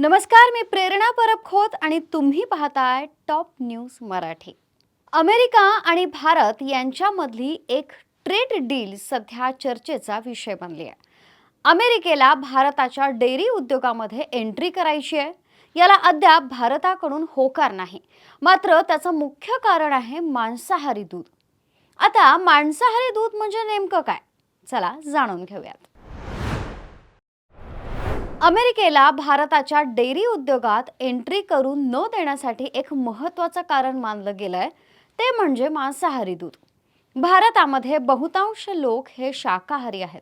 नमस्कार मी प्रेरणा परब खोत आणि तुम्ही पाहताय टॉप न्यूज मराठी. अमेरिका आणि भारत यांच्यामधली एक ट्रेड डील सध्या चर्चेचा विषय बनली आहे. अमेरिकेला भारताच्या डेअरी उद्योगामध्ये एंट्री करायची आहे. याला अद्याप भारताकडून होकार नाही. मात्र त्याचं मुख्य कारण आहे मांसाहारी दूध. आता मांसाहारी दूध म्हणजे नेमकं काय? चला जाणून घेऊयात. अमेरिकेला भारताच्या डेअरी उद्योगात एंट्री करून न देण्यासाठी एक महत्त्वाचं कारण मानलं गेलं आहे ते म्हणजे मांसाहारी दूध. भारतामध्ये बहुतांश लोक हे शाकाहारी आहेत.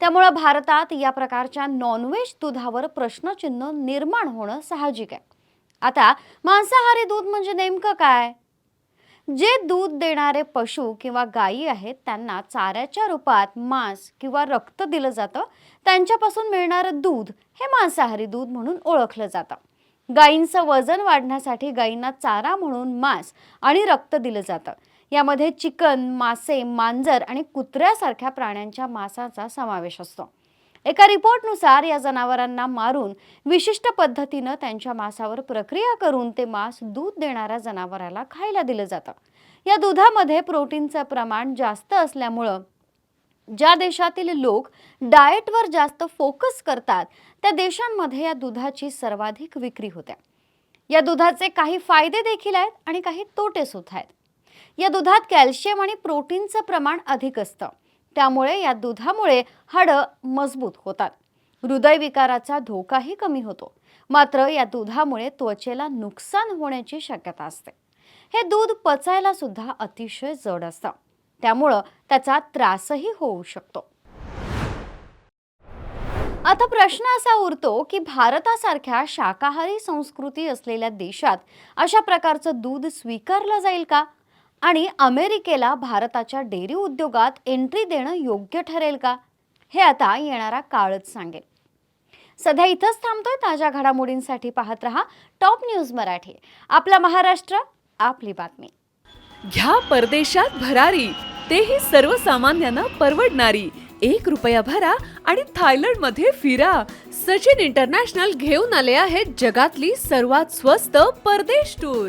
त्यामुळं भारतात या प्रकारच्या नॉनव्हेज दुधावर प्रश्नचिन्ह निर्माण होणं साहजिक आहे. आता मांसाहारी दूध म्हणजे नेमकं काय? जे दूध देणारे पशु किंवा गायी आहेत त्यांना चाऱ्याच्या रूपात मांस किंवा रक्त दिलं जातं. त्यांच्यापासून मिळणारं दूध हे मांसाहारी दूध म्हणून ओळखलं जातं. गायींचं वजन वाढण्यासाठी गायींना चारा म्हणून मांस आणि रक्त दिलं जातं. यामध्ये चिकन मासे मांजर आणि कुत्र्यासारख्या प्राण्यांच्या मांसाचा समावेश असतो. एका रिपोर्टनुसार या जनावरांना मारून विशिष्ट पद्धतीनं त्यांच्या मांसावर प्रक्रिया करून ते मांस दूध देणाऱ्या जनावराला खायला दिलं जातं. या दुधामध्ये प्रोटीनचं प्रमाण जास्त असल्यामुळं ज्या देशातील लोक डाएटवर जास्त फोकस करतात त्या देशांमध्ये या दुधाची सर्वाधिक विक्री होते. या दुधाचे काही फायदे देखील आहेत आणि काही तोटे सुद्धा आहेत. या दुधात कॅल्शियम आणि प्रोटीनचं प्रमाण अधिक असतं. त्यामुळे या दुधामुळे हाडं मजबूत होतात. हृदयविकाराचा धोकाही कमी होतो. मात्र या दुधामुळे त्वचेला नुकसान होण्याची शक्यता असते. हे दूध पचायला सुद्धा अतिशय जड असतं. त्यामुळं त्याचा त्रासही होऊ शकतो. आता प्रश्न असा उरतो की भारतासारख्या शाकाहारी संस्कृती असलेल्या देशात अशा प्रकारचं दूध स्वीकारलं जाईल का? आणि अमेरिकेला भारताच्या डेअरी उद्योगात एंट्री देणं योग्य ठरेल का? हे आता येणारा काळच सांगेल. सध्या इथंच थांबतोय ताज्या घडामोडींसाठी पाहत रहा टॉप न्यूज मराठी. आपला महाराष्ट्र आपली बातमी. घ्या परदेशात भरारी तेही सर्वसामान्यांना परवडणारी. एक रुपया भरा आणि थायलंडमध्ये फिरा. सचिन इंटरनॅशनल घेऊन आले आहेत जगातली सर्वात स्वस्त परदेश टूर.